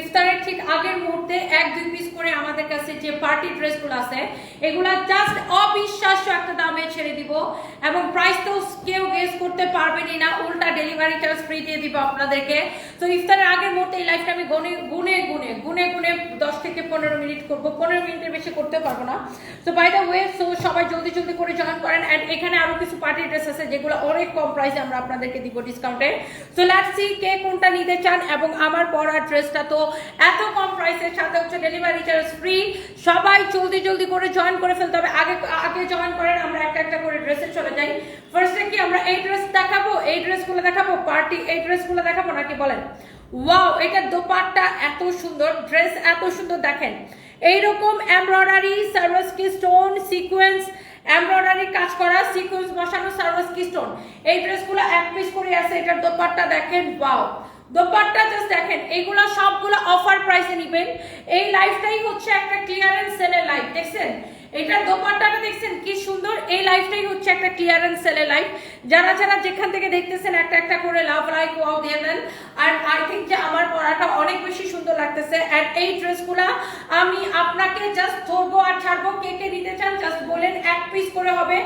ইফতারের ঠিক আগের মুহূর্তে এক, দুই পিস করে আমাদের কাছে যে পার্টি ড্রেসগুলো আছে, এগুলা জাস্ট অবিশ্বাস্য একটা দামে ছেড়ে দিব এবং প্রাইস তো কেউ গেস করতে পারবেনই না, উল্টা ডেলিভারি চার্জ ফ্রি দিয়ে দিব আপনাদেরকে। তো ইফতারের আগের মুহূর্তে এই লাইফটা আমি গুনে গুনে গুনে গুনে গুনে দশ থেকে পনেরো মিনিট করব। পনেরো মিনিটের বেশি করতে পারব না। তো বাই দ্য ওয়ে সো সবাই জলদি জলদি করে জয়েন করেন। অ্যান্ড এখানে আরও কিছু পার্টি ড্রেস আছে যেগুলো অনেক কম প্রাইসে আমরা আপনাদেরকে দিব ডিসকাউন্টে তো লেটস সি কে কোনটা নিতে চান এবং আমার পরা ড্রেসটা তো এত কম প্রাইসের সাথে হচ্ছে ডেলিভারি চার্জ ফ্রি সবাই জলদি জলদি করে জয়েন করে ফেলতে হবে। আগে আগে জয়েন করেন আমরা একটা একটা করে ড্রেসে চলে যাই। ফার্স্টে কি আমরা এই ড্রেস দেখাবো? এই ড্রেসগুলো দেখাবো? পার্টি এই ড্রেসগুলো দেখাবো? নাকি বলেন? ওয়াও এটা দোপাট্টা এত সুন্দর ড্রেস এত সুন্দর। দেখেন, এইরকম এমব্রয়ডারি সার্ভাস কি স্টোন সিকোয়েন্স এমব্রয়ডারি কাজ করা সিকোয়েন্স বসানো সার্ভাস কি স্টোন এই ড্রেসগুলো এক পিস করে আছে, এটার দোপাট্টা দেখেন ওয়াও দোপাট্টা জাস্ট দেখেন এইগুলো সবগুলো অফার প্রাইসে নেবেন। এই লাইফটাই হচ্ছে একটা ক্লিয়ারেন্স সেলের লাইফ দেখছেন? এটার দোপাট্টাটা দেখছেন? কি সুন্দর। এই লাইফটাই হচ্ছে একটা ক্লিয়ারেন্স সেলের লাইফ যারা যারা যেখান থেকে দেখতেছেন, একটা একটা করে লাভ লাইক ওয়াও দিয়ে দেন। আর আই থিঙ্ক যে আমার পড়াটা অনেক বেশি সুন্দর লাগতেছে। অ্যান্ড এই ড্রেসগুলা আমি আপনাকে জাস্ট ধরবো আর ছাড়বো। কে কে নিতে চান জাস্ট বলেন, এক পিস করে হবে।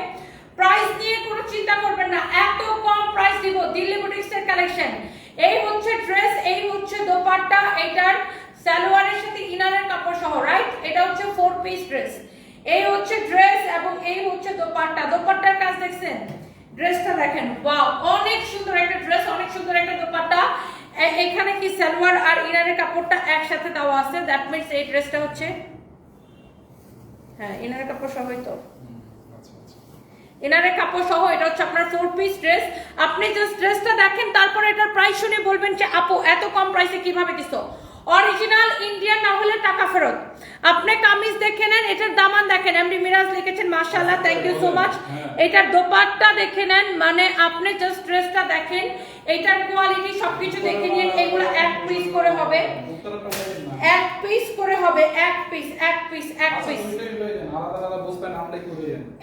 প্রাইস নিয়ে কোনো চিন্তা করবেন না। এত কম প্রাইস দিব। দিল্লি বুটিক্সের কালেকশন এই হচ্ছে ড্রেস এই হচ্ছে দোপাট্টা, এটার সালোয়ারের সাথে ইনারের কাপড় সহ রাইট এটা হচ্ছে ফোর পিস ড্রেস এই হচ্ছে ড্রেস এবং এই হচ্ছে দোপাট্টা। দোপাট্টার কাজ দেখছেন? ড্রেসটা দেখেন ওয়াও অনেক সুন্দর একটা ড্রেস অনেক সুন্দর একটা দোপাট্টা। এখানে কি সালোয়ার আর ইনারের কাপড়টা একসাথে দেওয়া আছে? দ্যাট মিনস এই ড্রেসটা হচ্ছে? হ্যাঁ ইনারের কাপড় সহই তো। এনারের কাপড় সহ এটা হচ্ছে আপনার ফোর পিস ড্রেস আপনি জাস্ট ড্রেসটা দেখেন তারপর এটার প্রাইস শুনে বলবেন যে আপু এত কম প্রাইসে কীভাবে দিছো? অরিজিনাল ইন্ডিয়ান না হলে টাকা ফেরত। আপনি কামিজ দেখে নেন এটার দামান দেখেন। এমডি মিরাজ লিখেছেন মাশাআল্লাহ থ্যাংক ইউ সো মাচ এটার দোপাট্টা দেখে নেন মানে আপনি জাস্ট ড্রেসটা দেখেন। এটার কোয়ালিটি সবকিছু দেখে নিন এগুলো এক পিস করে হবে। উত্তরটা বলেন না এক পিস করে হবে এক পিস এক পিস এক পিস আলাদা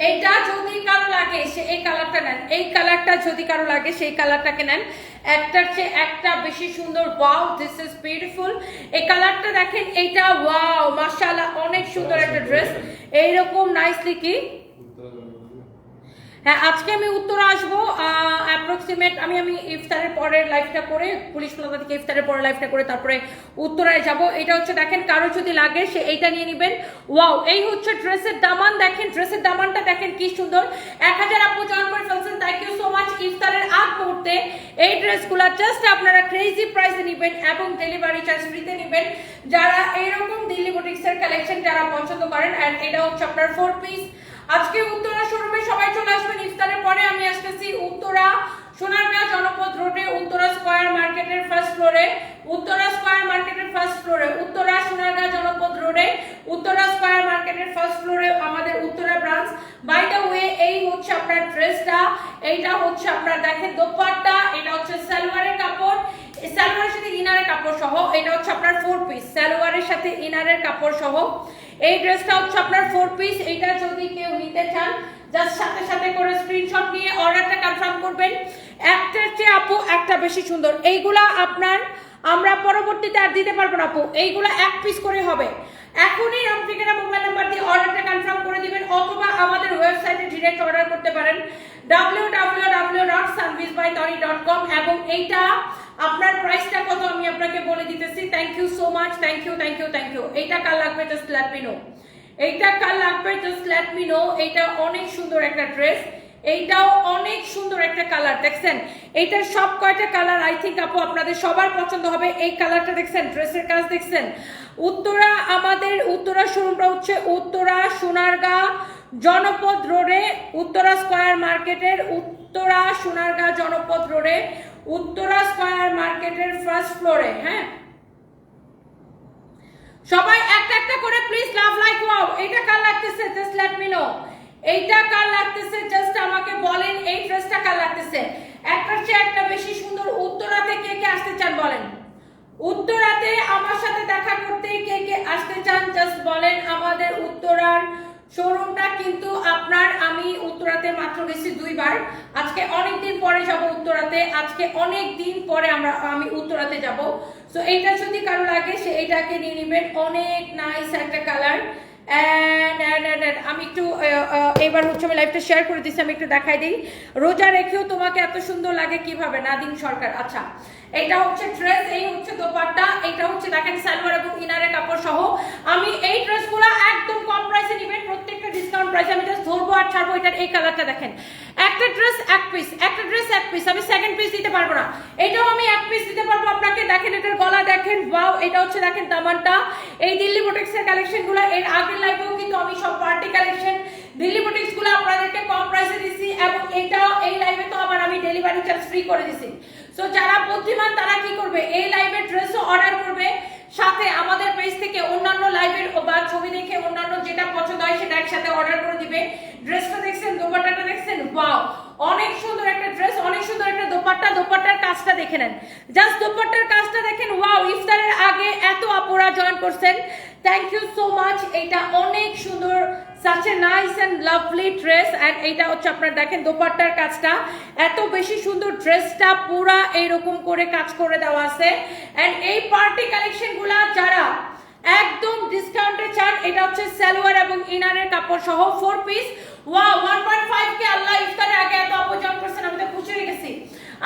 এইটা যদি কারও লাগে সে এই কালারটা নেন। এই কালারটা যদি কারও লাগে সেই কালারটাকে নেন। একটার চেয়ে একটা বেশি সুন্দর। ওয়াও দিস ইজ বিউটিফুল এই কালারটা দেখেন এইটা ওয়াও মাশাআল্লাহ অনেক সুন্দর একটা ড্রেস এইরকম নাইসলি কি? হ্যাঁ আজকে আমি উত্তরা আসব অ্যাপ্রক্সিমেট আমি আমি ইফতারের পরের লাইফটা করে, পুলিশ প্লাজা থেকে ইফতারের পরের লাইফটা করে তারপরে উত্তরায় যাব। এটা হচ্ছে দেখেন, কারও যদি লাগে, সে এইটা নিয়ে নেবেন। ওয়াও এই হচ্ছে ড্রেসের দামান। দেখেন ড্রেসের দামানটা দেখেন কি সুন্দর। এক হাজার আপু জয়েন করে ফেলছেন। থ্যাংক ইউ সো মাচ ইফতারের আগ মুহূর্তে এই ড্রেসগুলো জাস্ট আপনারা ক্রেজি প্রাইসে নেবেন এবং ডেলিভারি চার্জ ফ্রিতে নেবেন। যারা এইরকম দিল্লি বুটিক্সের কালেকশন যারা পছন্দ করেন। অ্যান্ড এটা হচ্ছে আপনার ফোর পিস আজকে উত্তরা সবাই চলে আসবেন ইফতারের পরে। আমি আসতেছি উত্তরা সোনারগাঁ জনপদ রোডে, উত্তরা স্কয়ার মার্কেটের ফার্স্ট ফ্লোরে উত্তরা স্কয়ার মার্কেটের ফার্স্ট ফ্লোরে উত্তরা সোনারগাঁ জনপদ রোডে, উত্তরা স্কয়ার মার্কেটের ফার্স্ট ফ্লোরে আমাদের Uttara branch by the way এই হচ্ছে আপনার ড্রেসটা এইটা হচ্ছে আপনার দেখেন দোপাট্টা, এটা হচ্ছে সালোয়ারের কাপড়। সালোয়ারের সাথে ইনারের কাপড় সহ, এটা হচ্ছে আপনার ফোর পিস সালোয়ারের সাথে ইনারের কাপড় সহ। এই ড্রেসটা হচ্ছে আপনার ফোর পিস এইটা যদি কেউ নিতে চান জাস্ট সাথে সাথে করে স্ক্রিনশট নিয়ে অর্ডারটা কনফার্ম করবেন। একটার চেয়ে আপু একটা বেশি সুন্দর। এইগুলা আপনার আমরা পরবর্তীতে আর দিতে পারব না আপু। এইগুলা এক পিস করে হবে। এখনই ঠিকানা মোবাইল নাম্বার দিয়ে অর্ডারটা কনফার্ম করে দিবেন অথবা আমাদের ওয়েবসাইটে ডিরেক্ট অর্ডার করতে পারেন। www.servicebytony.com এবং এইটা আপনার প্রাইসটা কত আমি আপনাকে বলে দিতেছি। Thank you so much thank you thank you thank you এইটা কার লাগবে? জাস্ট মি নো এইটা কার লাগবে? জাস্ট লেট মি নো এইটা অনেক সুন্দর একটা ড্রেস এইটাও অনেক সুন্দর একটা কালার দেখছেন? এইটার সব কয়টা কালার আই থিঙ্ক আপু আপনাদের সবার পছন্দ হবে। এই কালারটা দেখছেন? ড্রেসের কাজ দেখছেন? উত্তরা, আমাদের উত্তরা শোরুমটা হচ্ছে উত্তরা সোনারগাঁ জনপদ রোডে উত্তরা স্কয়ার মার্কেটের উত্তরা সোনারগাঁ জনপদ রোডে উত্তরা স্কয়ার মার্কেটের ফার্স্ট ফ্লোরে হ্যাঁ? সবাই একটা একটা করে প্লিজ লাভ লাইক ওয়াও এটা কার লাগতেছে? জাস্ট লেট মি নো এইটা কার লাগতেছে? জাস্ট আমাকে বলেন, এই ড্রেসটা কার লাগতেছে? একটার চেয়ে একটা বেশি সুন্দর উত্তরাতে কে কে আসতে চান বলেন? উত্তরাতে আমার সাথে দেখা করতে কে কে আসতে চান? জাস্ট বলেন আমাদের উত্তরার শোরুমটা কিন্তু আপনার আমি উত্তরাতে মাত্র গেছি দুইবার। আজকে অনেক দিন পরে যাব উত্তরাতে। আজকে অনেক দিন পরে আমরা, আমি উত্তরাতে যাব। সো এইটা যদি কারও লাগে, সে এইটাকে নিয়ে নেবেন। অনেক নাইস একটা কালার আমি একটু এবার হচ্ছে আমি লাইভটা শেয়ার করে দিচ্ছি আমি একটু দেখাই দিই। রোজা রেখেও তোমাকে এত সুন্দর লাগে কীভাবে? নাদিম সরকার আচ্ছা। এটা হচ্ছে ড্রেস এই হচ্ছে দোপাট্টা এটা হচ্ছে দেখেন সালোয়ার এবং ইনারের কাপড় সহ। আমি এই ড্রেসগুলো একদম কম প্রাইসে নেবেন, প্রত্যেকটা ডিসকাউন্ট প্রাইসে আমি জাস্ট ধরবো আর ছাড়বো, এটার এই কালারটা দেখেন। একটা ড্রেস, এক পিস একটা ড্রেস, এক পিস আমি সেকেন্ড পিস দিতে পারব না। এটাও আমি এক পিস দিতে পারব। আপনাকে দেখেন, এটার গলা দেখেন ওয়াও এটা হচ্ছে দেখেন দামানটা এই দিল্লি বুটিক্সের কালেকশনগুলো এর আগের লাইভেও কিন্তু আমি সব পার্টি কালেকশন দিল্লি বুটিক্সগুলো আপনাদেরকে কম প্রাইসে দিছি এবং এটাও এই লাইভে তো আবার আমি ডেলিভারি চার্জ ফ্রি করে দিছি। সো যারা বুদ্ধিমান, তারা কি করবে? এই লাইভে ড্রেসও অর্ডার করবে। সাথে আমাদের পেজ থেকে অন্যান্য লাইভের বা ছবি দেখে অন্যান্য যেটা পছন্দ হয় সেটা একসাথে অর্ডার করে দিবে। ড্রেসটা দেখছেন, দোপাট্টাটা দেখছেন? ওয়াও অনেক সুন্দর একটা ড্রেস অনেক সুন্দর একটা দোপাট্টা। দোপাট্টার কাজটা দেখে নেন। জাস্ট দোপাট্টার কাজটা দেখেন ওয়াও ইফতারের আগে এত আপুরা জয়েন করছেন। থ্যাংক ইউ সো মাচ এটা অনেক সুন্দর such a nice and lovely dress and এইটা হচ্ছে আপনার দেখেন, দোপাট্টার কাজটা। এত বেশি সুন্দর ড্রেসটা পুরা এইরকম করে কাজ করে দেওয়া আছে। অ্যান্ড এই পার্টি কালেকশনগুলা যারা একদম ডিসকাউন্টে চান, এটা হচ্ছে সালোয়ার এবং ইনারের কাপড় সহ ফোর পিস ওয়া ওয়ান ফাইভ কে আল্লাহ ইফতারের আগে এত অপজন করছেন, আমি তো খুশি হয়ে গেছি।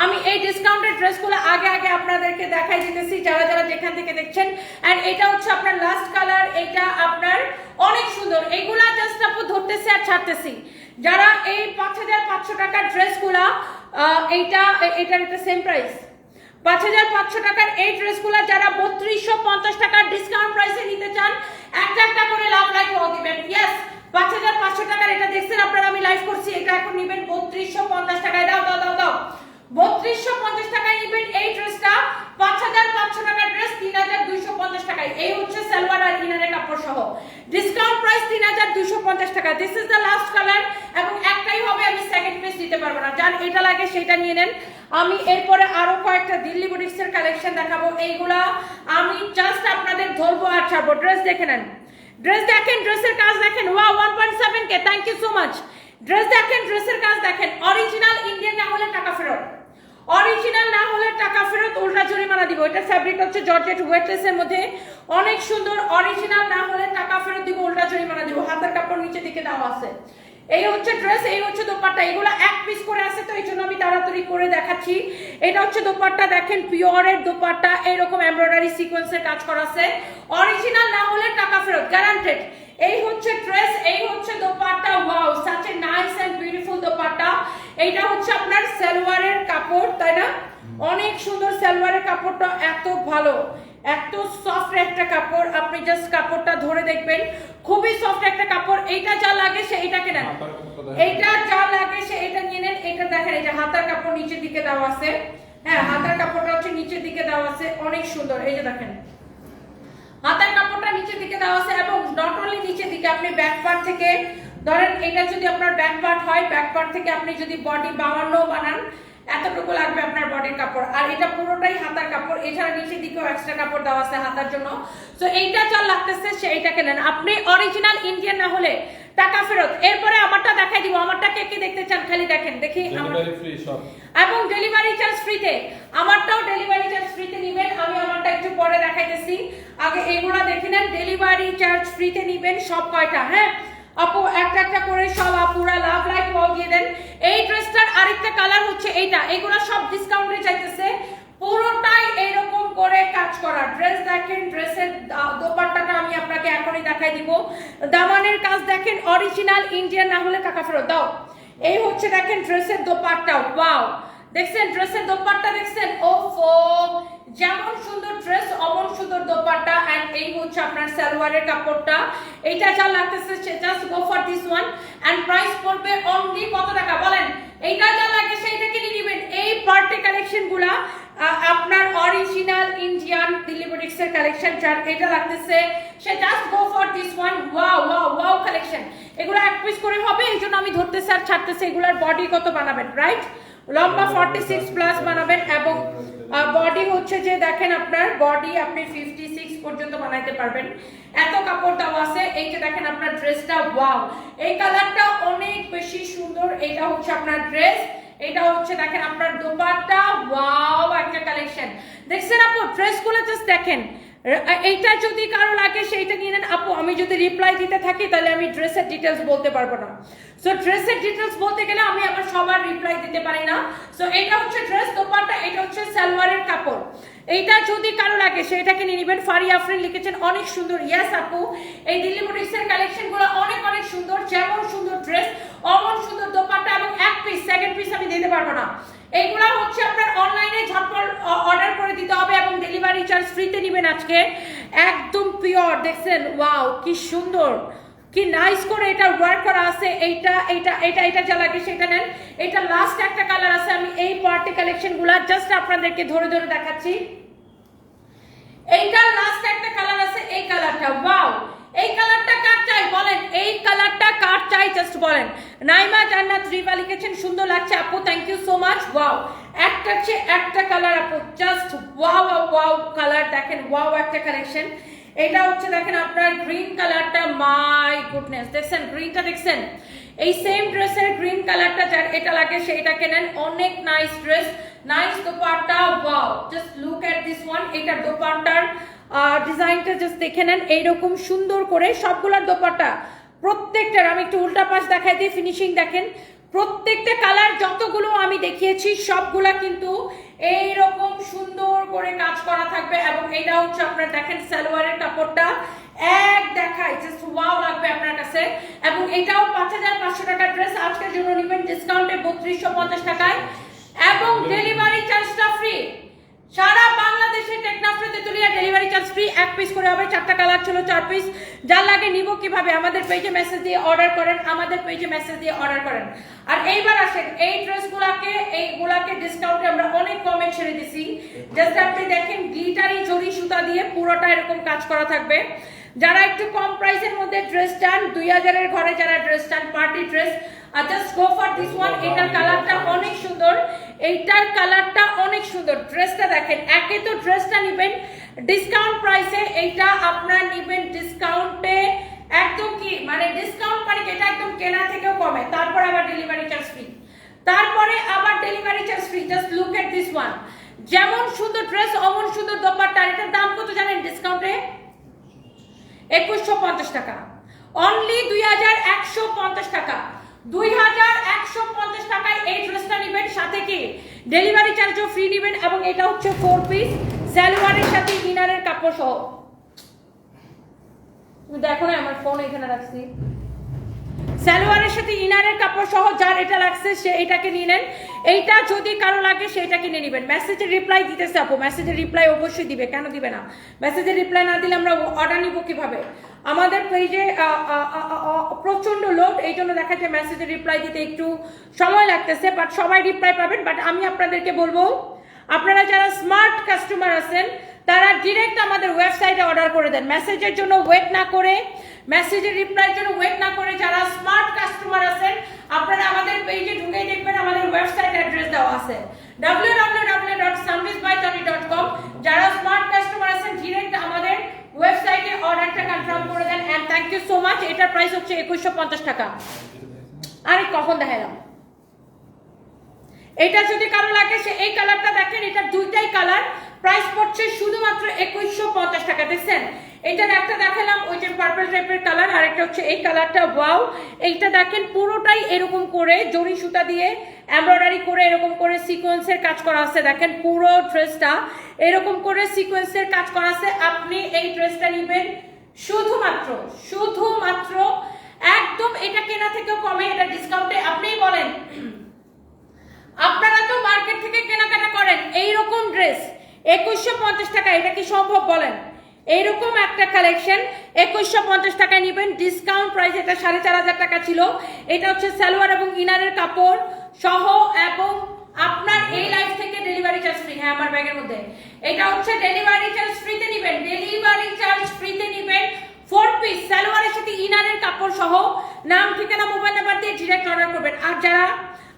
আমি এই ডিসকাউন্টেড ড্রেসগুলো আগে আগে আপনাদেরকে দেখাই দিতেছি, যারা যারা যেখান থেকে দেখছেন। এন্ড এটা হচ্ছে আপনার লাস্ট কালার এটা আপনার অনেক সুন্দর। এইগুলা জাস্ট আপু ধরতেছি আর ছাড়তেছি। যারা এই পাঁচ হাজার পাঁচশো টাকার ড্রেসগুলা এইটা এটার একটা সেম প্রাইস পাঁচ হাজার পাঁচশো টাকার এই ড্রেসগুলো যারা বত্রিশশো পঞ্চাশ টাকার ডিসকাউন্ট প্রাইসে নিতে চান, একটা একটা করে লাভ লাইক দিবেন। ইয়েস পাঁচ হাজার পাঁচশো টাকার এটা দেখছেন, আপনারা আমি লাইভ করছি, এটা এখন নিবেন বত্রিশশো পঞ্চাশ টাকায়। দাও দাও দাও দাও। বত্রিশশো পঞ্চাশ টাকায় নিবেন এই ড্রেসটা। পাঁচ হাজার পাঁচশো টাকার ড্রেস, তিন হাজার দুইশো পঞ্চাশ টাকায়। এই হচ্ছে সালোয়ার আর ইনারের কাপড় সহ ডিসকাউন্ট প্রাইস তিন হাজার দুইশো পঞ্চাশ টাকা। This is the last colour এবং একটাই হবে, আমি সেকেন্ড পিস দিতে পারব না। যার এটা লাগে সেটা নিয়ে নেন। আমি এরপরে আরও কয়েকটা দিল্লি বুটিক্সের কালেকশন দেখাবো। এইগুলা আমি জাস্ট আপনাদের ধরবো আর ছাড়বো। ড্রেস দেখে নেন। ড্রেস দেখেন ড্রেসের কাজ দেখেন। ওয়া one point seven K thank you so much dress দেখেন ড্রেসের কাজ দেখেন। অরিজিনাল ইন্ডিয়ান না হলে টাকা ফেরত। অরিজিনাল না হলে টাকা ফেরত উল্টা জরিমানা দিব। এটা ফ্যাব্রিক হচ্ছে জর্জেট ওয়েটলেসের মধ্যে। অনেক সুন্দর অরিজিনাল না হলে টাকা ফেরত দিব উল্টা জরিমানা দিব। হাতের কাপড় নিচে দিকে দেওয়া আছে। এই হচ্ছে ড্রেস এই হচ্ছে দোপাট্টা। এগুলো এক পিস করে আছে তো এই জন্য আমি তাড়াতাড়ি করে দেখাচ্ছি। এটা হচ্ছে দোপাট্টা, দেখেন পিওরের দোপাট্টা। এরকম এমব্রয়ডারি সিকোয়েন্সের কাজ করা আছে। অরিজিনাল না হলে টাকা ফেরত গ্যারান্টেড এই হচ্ছে ড্রেস এই হচ্ছে dupatta. Wow such a nice and beautiful dupatta. এইটা হচ্ছে আপনার সালোয়ারের কাপড় তাই না? অনেক সুন্দর সালোয়ারের কাপড়টা এত ভালো। এত সফট একটা কাপড় আপনি জাস্ট কাপড়টা ধরে দেখবেন। খুবই সফট একটা কাপড়। এইটা যা লাগে সে এইটাকে নেন। এইটা যা লাগে সে এটা নিয়ে নেন। এটা দেখেন এটা হাতার কাপড় নিচের দিকে দেওয়া আছে। হ্যাঁ হাতার কাপড়টা হচ্ছে নিচের দিকে দেওয়া আছে। অনেক সুন্দর। এই যে দেখেন কাপড়টা নিচের দিকে দেওয়া আছে এবং নট অনলি নিচের দিকে, আপনি ব্যাক পার্ট থেকে, ধরেন এটা যদি আপনার ব্যাক পার্ট হয় ব্যাক পার্ট থেকে আপনি যদি বডি বানানো বানান, এতটুকু লাগবে আপনার বডির কাপড়। আর এটা পুরোটাই হাতার কাপড়, এছাড়া নিচের দিকেও এক্সট্রা কাপড় দেওয়া আছে হাতার জন্য। তো এইটা যা লাগতেছে সেইটা নেন। আপনি অরিজিনাল ইন্ডিয়ান না হলে টাকা ফেরত। এরপরে আমারটা দেখাই দিব। আমারটা কে কে দেখতে চান খালি দেখেন। দেখি আমার ডেলিভারি এবং ডেলিভারি চার্জ ফ্রিতে আমারটাও ডেলিভারি চার্জ ফ্রিতে নেবেন। আমি আমারটা একটু পরে দেখাইতেছি। আগে এগুলা দেখে নেন। ডেলিভারি চার্জ ফ্রিতে নেবেন সব কয়টা হ্যাঁ? আপু একটা একটা করে সব আপুরা লাভ ওয়াও দিয়ে দেন। এই ড্রেসটার আরেকটা কালার হচ্ছে এইটা। এগুলো সব ডিসকাউন্টে চাইতেছে। পুরোটাই এইরকম করে কাজ করা। ড্রেস দেখেন ড্রেসের দোপাট্টাটা আমি আপনাকে এখনই দেখাই দিব। দামানের কাজ দেখেন অরিজিনাল ইন্ডিয়ান না হলে টাকা ফেরত দাও। এই হচ্ছে দেখেন ড্রেসের দোপাট্টা। ওয়াও দেখছেন ড্রেসের দোপাট্টা দেখছেন? ওফো! যেমন সুন্দর ড্রেস অমন সুন্দর দোপাট্টা। এন্ড এই হচ্ছে আপনার সালোয়ারের কাপড়টা। এইটা যা লাগতেছে just go for this one and price পড়বে অনলি কত টাকা বলেন এইটা যা লাগে সেইটা কিনে নেবেন এই পার্টি কালেকশনগুলা আহ, আপনার অরিজিনাল ইন্ডিয়ান বুটিক্সের কালেকশন যার এটা লাগতেছে। সে just go for this one wow wow wow collection এগুলো এক পিস করে হবে এই জন্য আমি ধরতেছি আর ছাড়তেছি। এগুলোর বডি কত বানাবেন রাইট লম্বা ফর্টি সিক্স প্লাস বানাবেন এবং বডি হচ্ছে যে দেখেন আপনার বডি আপনি ফিফটি সিক্স পর্যন্ত বানাইতে পারবেন। এত কাপড় দাও আছে এই যে দেখেন আপনার ড্রেসটা ওয়াও এই কালারটা অনেক বেশি সুন্দর। এটা হচ্ছে আপনার ড্রেস এটা হচ্ছে দেখেন আপনার দোপাট্টা। ওয়াও একটা কালেকশন দেখছেন আপু ড্রেসগুলো জাস্ট দেখেন। এইটা যদি কারও লাগে, সেইটা নিয়ে নেন। আপু, আমি যদি রিপ্লাই দিতে থাকি, তাহলে আমি ড্রেসের ডিটেলস বলতে পারব না। সো ড্রেসের ডিটেলস বলতে গেলে আমি আমার সবার রিপ্লাই দিতে পারি না। সো এটা হচ্ছে ড্রেস দোপাট্টা, এটা হচ্ছে সালোয়ারের কাপড়। এইটা যদি কারও লাগে সেটাকে নিয়ে নেবেন। ফারি আফরিন লিখেছেন, অনেক সুন্দর। ইয়াস আপু, এই দিল্লি বুটিক্সের কালেকশনগুলো অনেক অনেক সুন্দর। যেমন সুন্দর ড্রেস অমন সুন্দর দোপাট্টা এবং এক পিস সেকেন্ড পিস আমি দিতে পারব না। এইগুলা হচ্ছে আপনার অনলাইনে ঝটপট অর্ডার করে দিতে হবে এবং ডেলিভারি চার্জ ফ্রিতে নেবেন আজকে। একদম পিওর দেখছেন? ওয়াও কি সুন্দর! কি নাইস করে এটা ওয়ার্ক করা আছে। এইটা এইটা এটা এটা যা লাগে সেটা নেন। এটা লাস্ট একটা কালার আছে, আমি এই পার্টি কালেকশনগুলো জাস্ট আপনাদেরকে ধরে ধরে দেখাচ্ছি। এইটার লাস্ট একটা কালার আছে, এই কালারটা ওয়াও এই কালারটা কার চাই বলেন? এই কালারটা কার চাই জাস্ট বলেন। নাইমা জান্নাত রিবা লিখেছেন, সুন্দর লাগছে আপু thank you so much wow একটা হচ্ছে একটা কালার আপু জাস্ট ওয়াও ওয়াও কালার দেখেন ওয়াও একটা কালেকশন এটা হচ্ছে, দেখেন, আপনার গ্রিন কালারটা মাই গুডনেস দেখছেন গ্রিনটা দেখছেন? এই সেম ড্রেসের গ্রিন কালারটা যার এটা লাগে সেইটা কেনেন অনেক nice dress nice dupatta wow just look at this one এটা দোপাট্টার ডিজাইনটা জাস্ট দেখে নেন, এইরকম সুন্দর করে সবগুলোর দোপাট্টা। প্রত্যেকটার আমি একটু উল্টা পাশ দেখাই দিই ফিনিশিং দেখেন। প্রত্যেকটা কালার যতগুলো আমি দেখিয়েছি সবগুলা কিন্তু এইরকম সুন্দর করে কাজ করা থাকবে এবং এটা হচ্ছে আপনার দেখেন সালোয়ারের কাপড়টা। এক দেখায় জাস্ট ওয়াও লাগবে আপনার কাছে। এবং এটাও পাঁচ হাজার পাঁচশো টাকার ড্রেস আজকের জন্য নেবেন ডিসকাউন্টে বত্রিশশো পঞ্চাশ টাকায়। এবং ডেলিভারি চার্জটা ফ্রি সারা বাংলাদেশে টেকনাফ্রে তেতুলিয়া ডেলিভারি চার্জ ফ্রি এক পিস করে হবে, চারটা কালার ছিল, চার পিস যার লাগে নিব কীভাবে? আমাদের পেজে মেসেজ দিয়ে অর্ডার করেন, আমাদের পেজে মেসেজ দিয়ে অর্ডার করেন। আর এইবার আসেন, এই ড্রেসগুলোকে এইগুলাকে ডিসকাউন্টে আমরা অনেক কমে ছেড়ে দিছি। জাস্ট আপনি দেখেন গ্লিটারি জরি সুতা দিয়ে পুরোটা এরকম কাজ করা থাকবে। যারা একটু কম প্রাইসের মধ্যে ড্রেস চান, দুই হাজারের ঘরে যারা ড্রেস চান party dress R just go for this one এটার কালারটা অনেক সুন্দর। এইটার কালারটা অনেক সুন্দর। ড্রেসটা দেখেন, একে তো ড্রেসটা নেবেন ডিসকাউন্ট প্রাইসে এইটা আপনার নেবেন ডিসকাউন্টে একদম কি মানে ডিসকাউন্ট মানে এটা একদম কেনা থেকেও কমে। তারপর আবার ডেলিভারি চার্জ ফ্রি তারপরে আবার delivery charge free just look at this one যেমন সুন্দর ড্রেস অমন সুন্দর দোপাট্টা। এটার দাম কত জানেন ডিসকাউন্টে একুশশো পঞ্চাশ টাকা। অনলি দুই হাজার একশো পঞ্চাশ টাকা। দুই হাজার একশো পঞ্চাশ টাকায় এই ড্রেসটা নেবেন। সাথে কি? ডেলিভারি চার্জও ফ্রি নেবেন এবং এটা হচ্ছে ফোর পিস সালোয়ারের সাথে ইনারের কাপড় সহ। দেখো না, আমার ফোন এখানে রাখছি। সালোয়ারের সাথে ইনারের কাপড় সহ যার এটা লাগছে, সে এটাকে নিয়ে নেন। এইটা যদি কারও লাগে সেটা কিনে নেবেন। মেসেজের রিপ্লাই দিতেছে আপু। মেসেজের রিপ্লাই অবশ্যই দিবে। কেন দিবে না? মেসেজের রিপ্লাই না দিলে আমরা অর্ডার নিব কীভাবে? আমাদের পেজে প্রচণ্ড লোড এই জন্য দেখা যায় মেসেজের রিপ্লাই দিতে একটু সময় লাগতেছে বাট সবাই রিপ্লাই পাবেন। বাট আমি আপনাদেরকে বলব, আপনারা যারা স্মার্ট কাস্টমার আছেন তারা ডিরেক্ট আমাদের ওয়েবসাইটে অর্ডার করে দেন। মেসেজের জন্য ওয়েট না করে মেসেজের রিপ্লাইয়ের জন্য ওয়েট না করে যারা স্মার্ট কাস্টমার আছেন, আপনারা আমাদের পেজে ঢুকে দেখবেন আমাদের ওয়েবসাইট অ্যাড্রেস দেওয়া আছে। www.samvisbytony.com যারা স্মার্ট কাস্টমার আছেন ডিরেক্ট আমাদের ওয়েবসাইটে অর্ডারটা কনফার্ম করে দেন। And thank you so much এটার প্রাইস হচ্ছে একুশশো পঞ্চাশ টাকা। আরে, কখন দেখালাম এটা যদি কারও লাগে, সে এই কালারটা দেখেন এটা দুইটাই কালার প্রাইস পড়ছে শুধুমাত্র একুশশো পঞ্চাশ টাকা, দেখছেন? এটার একটা দেখালাম, ওই যে পার্পল টাইপের কালার আর একটা হচ্ছে এই কালারটা ওয়াও এইটা দেখেন পুরোটাই এরকম করে জরি সুতা দিয়ে এমব্রয়ডারি করে এরকম করে সিকোয়েন্সের কাজ করা আছে, দেখেন পুরো ড্রেসটা এরকম করে সিকোয়েন্সের কাজ করা আছে, আপনি এই ড্রেসটা নেবেন শুধুমাত্র শুধুমাত্র একদম এটা কেনা থেকেও কমে, এটা ডিসকাউন্টে আপনিই বলেন। আপনারা তো মার্কেট থেকে কেনাকাটা করেন এই রকম ড্রেস একুশশো পঞ্চাশ টাকা, এটা কি সম্ভব বলেন? এইরকম একটা কালেকশন একুশশো পঞ্চাশ টাকায় নেবেন ডিসকাউন্ট প্রাইস এটা সাড়ে চার হাজার টাকা ছিল। এটা হচ্ছে সালোয়ার এবং ইনারের কাপড় সহ এবং আপনার এই লাইফ থেকে ডেলিভারি চার্জ ফ্রি হ্যাঁ আমার ব্যাগের মধ্যে। এটা হচ্ছে ডেলিভারি চার্জ ফ্রিতে নেবেন ডেলিভারি চার্জ ফ্রিতে নেবেন ফোর পিস সালোয়ারের সাথে ইনারের কাপড় সহ। নাম, ঠিকানা মোবাইল নাম্বার দিয়ে ডিরেক্ট অর্ডার করবেন। আর যারা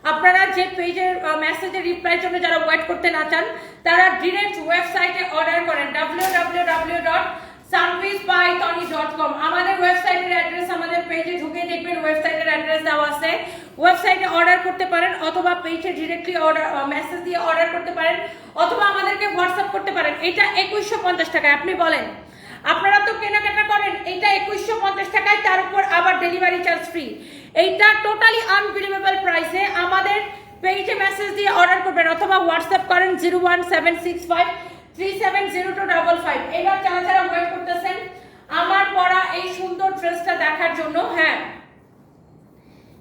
আপনারা যে পেজের মেসেজের রিপ্লাইয়ের জন্য যারা ওয়েট করতে না চান, তারা ডিরেক্ট ওয়েবসাইটে অর্ডার করেন। www.servicebytony.com আমাদের ওয়েবসাইটের অ্যাড্রেস আমাদের পেজে ঢুকে দেখবেন ওয়েবসাইটের অ্যাড্রেস দেওয়া আছে। ওয়েবসাইটে অর্ডার করতে পারেন, অথবা পেজে ডিরেক্টলি অর্ডার মেসেজ দিয়ে অর্ডার করতে পারেন, অথবা আমাদেরকে হোয়াটসঅ্যাপ করতে পারেন। এটা একুশশো পঞ্চাশ টাকা আপনি বলেন, আপনারা তো কেনাকাটা করেন, এটা একুশশো পঞ্চাশ টাকায় তার উপর আবার ডেলিভারি চার্জ ফ্রি এইটা টোটালি আনবিলিভেবল প্রাইসে আমাদের পেজে মেসেজ দিয়ে অর্ডার করবেন অথবা হোয়াটসঅ্যাপ করেন zero one seven six five three seven zero two double five এবার যারা যারা ওয়েট করতেছেন আমার পরা এই সুন্দর ড্রেসটা দেখার জন্য হ্যাঁ।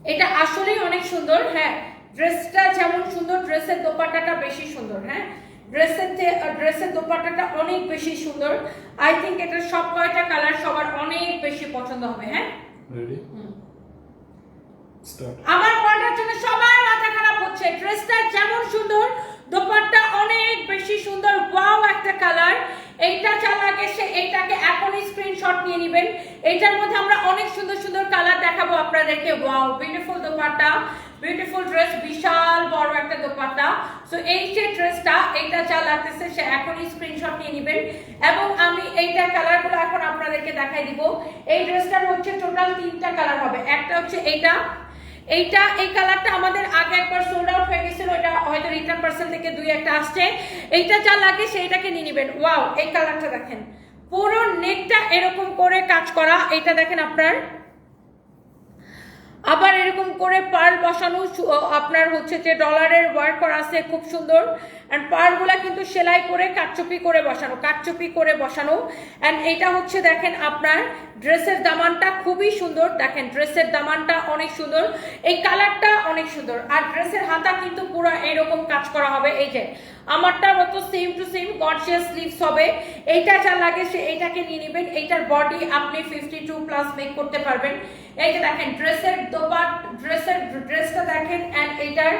এটা আসলেই অনেক সুন্দর হ্যাঁ। ড্রেসটা যেমন সুন্দর ড্রেসের দোপাট্টাটা বেশি সুন্দর হ্যাঁ। ড্রেসের যে ড্রেসের দোপাট্টাটা অনেক বেশি সুন্দর। আই থিঙ্ক এটা সব কয়টা কালার সবার অনেক বেশি পছন্দ হবে হ্যাঁ। রেডি স্টার্ট আমার পরাটার জন্য সবার মাথা খারাপ হচ্ছে। ড্রেসটা যেমন সুন্দর, দোপাট্টা অনেক বেশি সুন্দর, ওয়াও একটা কালার। এইটা লাগে সে এইটাকে এখনই স্ক্রিনশট নিয়ে নেবেন। এইটার মধ্যে আমরা অনেক সুন্দর সুন্দর কালার দেখাবো আপনাদেরকে। Wow beautiful dupatta. Beautiful dress বিশাল বড় একটা দোপাট্টা। সো এই যে ড্রেসটা, এইটা যা লাগতেছে সে এখনই স্ক্রিনশট নিয়ে নেবেন। এবং আমি এইটার কালারগুলো এখন আপনাদেরকে দেখাই দিব। এই ড্রেসটার হচ্ছে টোটাল তিনটা কালার হবে। একটা হচ্ছে এইটা এইটা, এই কালারটা আমাদের আগে একবার সোল্ড আউট হয়ে গেছিল, এটা হয়তো রিটার্ন পার্সেল থেকে দুই একটা আসছে। এইটা যা লাগে সেইটাকে নিয়ে নেবেন। ওয়াও এই কালারটা দেখেন। পুরো নেকটা এরকম করে কাজ করা এটা দেখেন আপনার। আবার এরকম করে পার্ল বসানো আপনার হচ্ছে যে ডলারের ওয়ার্ক করা আছে, খুব সুন্দর। অ্যান্ড পার্লগুলা কিন্তু সেলাই করে কাটচুপি করে বসানো, কাটচুপি করে বসানো। অ্যান্ড এটা হচ্ছে দেখেন আপনার ড্রেসের দামানটা খুবই সুন্দর। দেখেন ড্রেসের দামানটা অনেক সুন্দর। এই কালারটা অনেক সুন্দর। আর ড্রেসের হাতা কিন্তু পুরো এরকম কাজ করা হবে। এই যে, আমারটার মতো same to same gorgeous sleeves হবে। এইটা যা লাগে সে এইটাকে নিয়ে নেবেন। এইটার বডি আপনি ফিফটি টু প্লাস মেক করতে পারবেন। এই যে দেখেন, ড্রেসের দোপাট, ড্রেসের ড্রেসটা দেখেন অ্যান্ড এইটার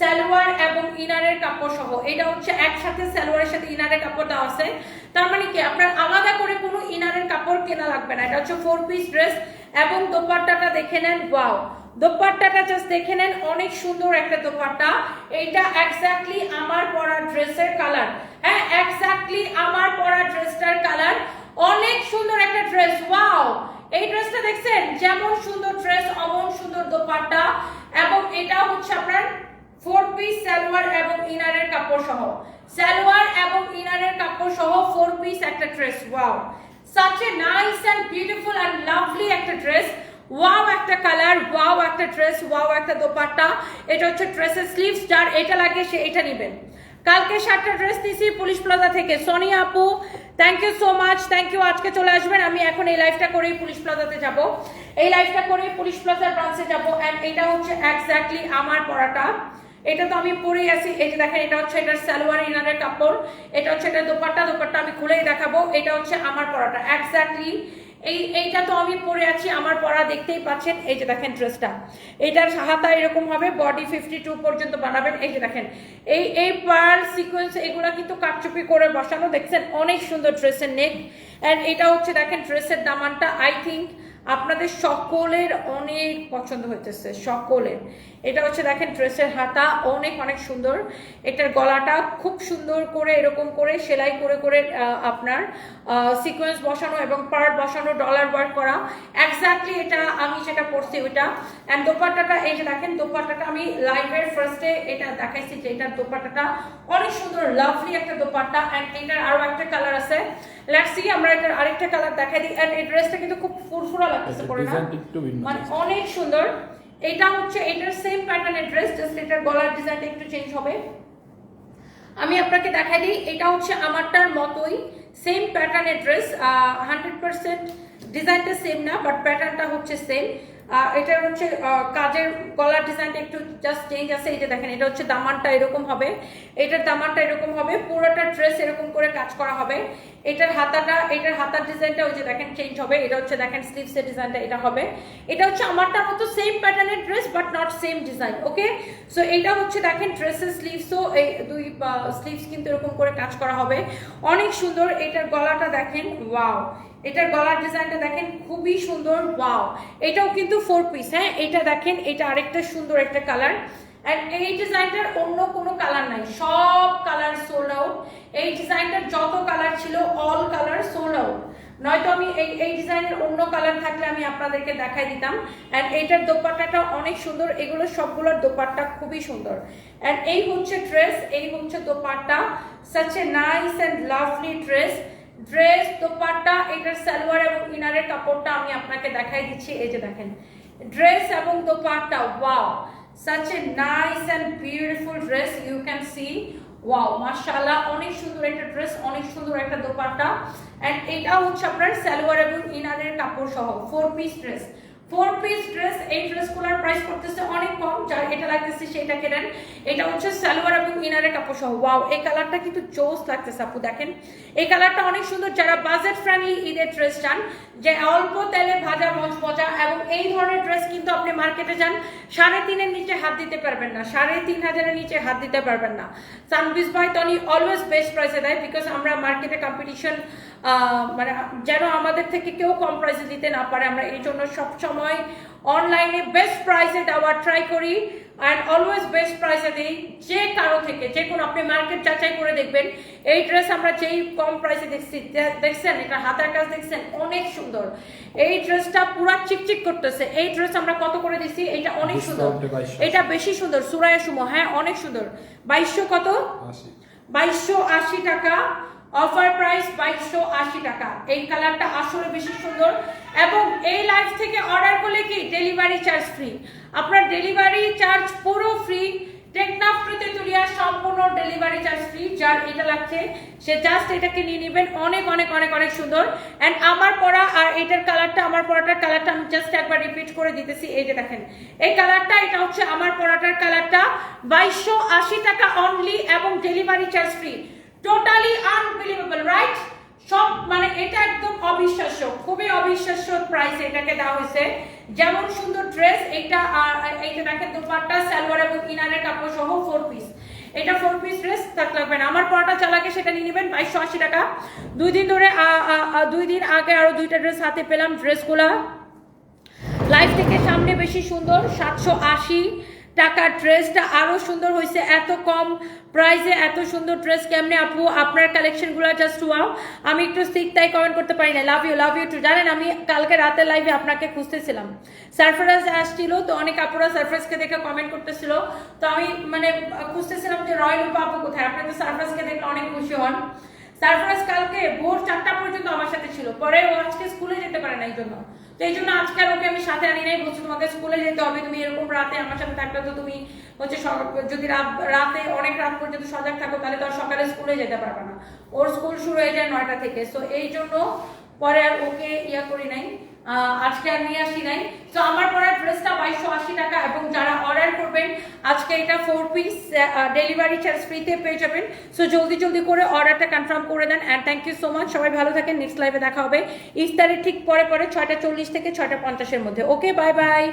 সালোয়ার এবং ইনারের কাপড় সহ। এটা হচ্ছে একসাথে সালোয়ারের সাথে ইনারের কাপড় দেওয়া আছে। তার মানে কি, আপনার আলাদা করে কোনো ইনারের কাপড় কেনা লাগবে না। এটা হচ্ছে ফোর পিস ড্রেস এবং দোপাট্টাটা দেখে নেন ওয়াও দোপাট্টাটা জাস্ট দেখে নেন, অনেক সুন্দর একটা দোপাট্টা। এইটা এক্স্যাক্টলি আমার পরা ড্রেসের কালার হ্যাঁ এক্স্যাক্টলি আমার পরা ড্রেসটার কালার অনেক সুন্দর একটা ড্রেস ওয়াও এই ড্রেসটা দেখছেন? যেমন সুন্দর ড্রেস, অমন সুন্দর দোপাট্টা এবং এটা হচ্ছে আপনার ফোর পিস সালোয়ার এবং ইনারের কাপড় সহ। সালোয়ার এবং ইনারের কাপড় সহ ফোর পিস একটা dress wow such a nice and beautiful and lovely একটা ড্রেস ওয়াও একটা কালার ওয়াও একটা ড্রেস ওয়াও একটা দোপাট্টা। এটা হচ্ছে ড্রেসের স্লিভস যার এটা লাগে সে এটা নেবেন। কালকে সাতটা ড্রেস নিছি পুলিশ প্লাজা থেকে। সোনিয়া আপু thank you so much thank you আজকে চলে আসবেন। আমি এখন এই লাইফটা করেই পুলিশ প্লাজাতে যাব। এই লাইফটা করেই পুলিশ প্লাজার ব্রাঞ্চে যাব। অ্যান্ড এটা হচ্ছে এক্স্যাক্টলি আমার পড়াটা এটা তো আমি পরেই আছি। এই যে দেখেন, এটা হচ্ছে এটার সালোয়ার ইনারের কাপড়। এটা হচ্ছে এটা দোপাট্টা। দোপাট্টা আমি খুলেই দেখাবো। এটা হচ্ছে আমার পড়াটা এক্স্যাক্টলি এই, এইটা তো আমি পরে আছি, আমার পরা দেখতেই পাচ্ছেন। এই যে দেখেন ড্রেসটা এইটার হাতা এরকম হবে বডি ফিফটি টু পর্যন্ত বানাবেন। এই যে দেখেন, এই এই পার সিকোয়েন্স এগুলো কিন্তু কাটচুপি করে বসানো। দেখছেন, অনেক সুন্দর ড্রেসের নেক অ্যান্ড এটা হচ্ছে দেখেন ড্রেসের দামানটা। আই থিঙ্ক আপনাদের সকলের অনেক পছন্দ হইতেছে, সকলের। এটা হচ্ছে দেখেন ড্রেসের হাতা অনেক অনেক সুন্দর। এটার গলাটা খুব সুন্দর করে এরকম করে সেলাই করে করে আপনার সিকোয়েন্স বসানো এবং পার্ট বসানো ডলার ওয়ার্ক করা। এক্স্যাক্টলি এটা আমি যেটা পড়ছি ওইটা। অ্যান্ড দোপাট্টাটা এই যে দেখেন দোপাট্টাটা আমি লাইভের ফার্স্টে এটা দেখাইছি যে এটার দোপাট্টাটা অনেক সুন্দর লাভলি একটা দোপাট্টা। অ্যান্ড এটার আরও একটা কালার আছে। লেটস সি আমরা এটার আরেকটা কালার দেখাই দিই। অ্যান্ড এই ড্রেসটা কিন্তু খুব ফুরফুরা লাগতেছে পরে না? মানে অনেক সুন্দর। এটা হচ্ছে, এটার সেম প্যাটার্নের ড্রেস জাস্ট এটার গলার ডিজাইনটা একটু চেঞ্জ হবে। আমি আপনাকে দেখাই দিই, এটা হচ্ছে আমারটার মতোই সেম প্যাটার্নের ড্রেস হান্ড্রেড পার্সেন্ট ডিজাইনটা সেম না বাট প্যাটার্নটা হচ্ছে সেম এটার হচ্ছে কাজের গলার ডিজাইনটা একটু জাস্ট চেঞ্জ আছে, এই যে দেখেন, এটা হচ্ছে দামানটা এরকম হবে। এটার দামানটা এরকম হবে, পুরোটা ড্রেস এরকম করে কাজ করা হবে। এটার হাতাটা, এটার হাতার ডিজাইনটা ওই যে দেখেন চেঞ্জ হবে। এটা হচ্ছে দেখেন স্লিভসের ডিজাইনটা এটা হবে। এটা হচ্ছে আমারটার মতো সেম প্যাটার্নের dress but not same design okay so এটা হচ্ছে দেখেন ড্রেসের স্লিভসও এই দুই স্লিভস কিন্তু এরকম করে কাজ করা হবে। অনেক সুন্দর, এটার গলাটা দেখেন ওয়াও এটার গলার ডিজাইনটা দেখেন খুবই সুন্দর, ওয়াও। এটাও কিন্তু ফোর পিস হ্যাঁ? এটা দেখেন, এটা আরেকটা সুন্দর একটা কালার এন্ড এই ডিজাইনটার অন্য কোনো কালার নাই, সব কালার সোল্ড আউট এই ডিজাইনটার যত কালার ছিল অল কালার সোল্ড আউট নয়তো আমি এই এই ডিজাইনের অন্য কালার থাকলে আমি আপনাদেরকে দেখাই দিতাম। অ্যান্ড এইটার দোপাট্টাটা অনেক সুন্দর, এগুলো সবগুলোর দোপাট্টা খুবই সুন্দর। অ্যান্ড এই হচ্ছে ড্রেস এই হচ্ছে dupatta. Such a nice and lovely dress dress dupatta, এটার সালোয়ার এবং ইনারের কাপড়টা আমি আপনাকে দেখাই দিচ্ছি। এই যে দেখেন ড্রেস এবং dupatta wow such a nice and beautiful dress you can see wow মাশাআল্লাহ, অনেক সুন্দর একটা ড্রেস অনেক সুন্দর একটা দোপাট্টা। অ্যান্ড এটা হচ্ছে আপনার সালোয়ার এবং ইনারের কাপড় সহ four piece dress four piece dress এই ড্রেসগুলোর প্রাইস করতেছে অনেক কম, যার এটা লাগতেছে সেটা কেনেন। এটা হচ্ছে সালোয়ার এবং ইনারের কাপড় সহ ওয়াও এই কালারটা কিন্তু জোস লাগতেছে আপু, দেখেন। এই কালারটা অনেক সুন্দর, যারা বাজেট ফ্রেন্ডলি ঈদের ড্রেস চান, যে অল্প তেলে ভাজা মজ মজা এবং এই ধরনের ড্রেস কিন্তু আপনি মার্কেটে যান, সাড়ে তিনের নিচে হাত দিতে পারবেন না, সাড়ে তিন হাজারের নিচে হাত দিতে পারবেন না। সানবিস ভাই তনি অলওয়েজ বেস্ট প্রাইসে দেয় বিকজ আমরা মার্কেটে কম্পিটিশন মানে যেন আমাদের থেকে কেউ কম প্রাইসে দিতে না পারে আমরা এই জন্য সবসময় অনলাইনে বেস্ট প্রাইসে দেওয়ার ট্রাই করি অ্যান্ড অলওয়েজ বেস্ট প্রাইসে দিই যে কারও থেকে যে কোনো আপনি মার্কেট যাচাই করে দেখবেন এই ড্রেস আমরা যেই কম প্রাইসে দেখছি দেখছেন এটা হাতার কাজ দেখছেন অনেক সুন্দর। এই ড্রেসটা পুরা চিকচিক করতেছে এই ড্রেস আমরা কত করে দিচ্ছি এটা অনেক সুন্দর। Discount এ 2200 এটা বেশি সুন্দর সুরায়া সুমো হ্যাঁ অনেক সুন্দর। বাইশশো কত? বাইশশো আশি টাকা। অফার প্রাইস বাইশশো আশি টাকা। এই কালারটা আসলে বেশি সুন্দর। এবং এই লাইফ থেকে অর্ডার করলে কি? ডেলিভারি চার্জ ফ্রি আপনার ডেলিভারি চার্জ পুরো ফ্রি টেকনাফ টু তেতুলিয়া সম্পূর্ণ ডেলিভারি চার্জ ফ্রি যার এটা লাগছে, সে জাস্ট এটাকে নিয়ে নেবেন। অনেক অনেক অনেক অনেক সুন্দর। অ্যান্ড আমার পরা আর এটার কালারটা, আমার পরাটার কালারটা আমি জাস্ট একবার রিপিট করে দিতেছি। এই যে দেখেন, এই কালারটা, এটা হচ্ছে আমার পরাটার কালারটা। বাইশশো আশি টাকা অনলি এবং delivery charge free totally unbelievable right সব মানে এটা একদম অবিশ্বাস্য, খুবই অবিশ্বাস্য প্রাইস এটাকে দেওয়া হয়েছে। যেমন সুন্দর ড্রেস এটা এইটা দেখেন, দোপাট্টা, সালোয়ার এবং ইনারের কাপড় সহ ফোর পিস এটা ফোর পিস ড্রেস থাক লাগবে না। আমার পরাটা চালাকে সেটা নিয়ে নেবেন, বাইশশো আশি টাকা। দুই দিন ধরে দুই দিন আগে আরও দুইটা ড্রেস হাতে পেলাম ড্রেসগুলা লাইফ থেকে সামনে বেশি সুন্দর, সাতশো আশি। টাকার ড্রেসটা আরও সুন্দর হয়েছে, এত কম প্রাইসে এত সুন্দর ড্রেস কেমনে আপু? আপনার কালেকশনগুলো জাস্ট ওয়াও আমি একটু সিক তাই কমেন্ট করতে পারি না love you love you too জানেন, আমি কালকে রাতে লাইভে আপনাকে খুঁজতেছিলাম। সারফরাজ আসছিল, তো অনেক আপুরা সারফরাজকে দেখে কমেন্ট করতেছিল। তো আমি মানে খুঁজতেছিলাম যে রয়্যাল আপু কোথায়? আপনি তো সারফরাজকে দেখলে অনেক খুশি হন। সারফরাজ কালকে ভোর চারটা পর্যন্ত আমার সাথে ছিল। পরে ও আজকে স্কুলে যেতে পারে না এই জন্য। তো এই জন্য আজকে ওকে আমি সাথে আনি নাই, বলছি তোমাকে স্কুলে যেতে হবে, তুমি এরকম রাতে আমার সাথে থাকলে তো তুমি হচ্ছে যদি রাত অনেক রাত পর্যন্ত সজাগ থাকো, তাহলে তো আর সকালে স্কুলে যেতে পারবে না। ওর স্কুল শুরু হয়ে যায় নয়টা থেকে। সো এই জন্য পরে আর ওকে ইয়া করি নাই। আজকে আর নিয়ে আসি নাই। তো আমার পরার ড্রেসটা বাইশশো আশি টাকা এবং যারা অর্ডার করবেন, আজকে এটা ফোর পিস ডেলিভারি চার্জ ফ্রিতে পেয়ে যাবেন। সো জলদি জলদি করে অর্ডারটা কনফার্ম করে দেন and thank you so much সবাই ভালো থাকেন নেক্সট লাইভে দেখা হবে। ইফতারের ঠিক পরে পরে ছয়টা চল্লিশ থেকে ছয়টা পঞ্চাশের মধ্যে। Okay bye bye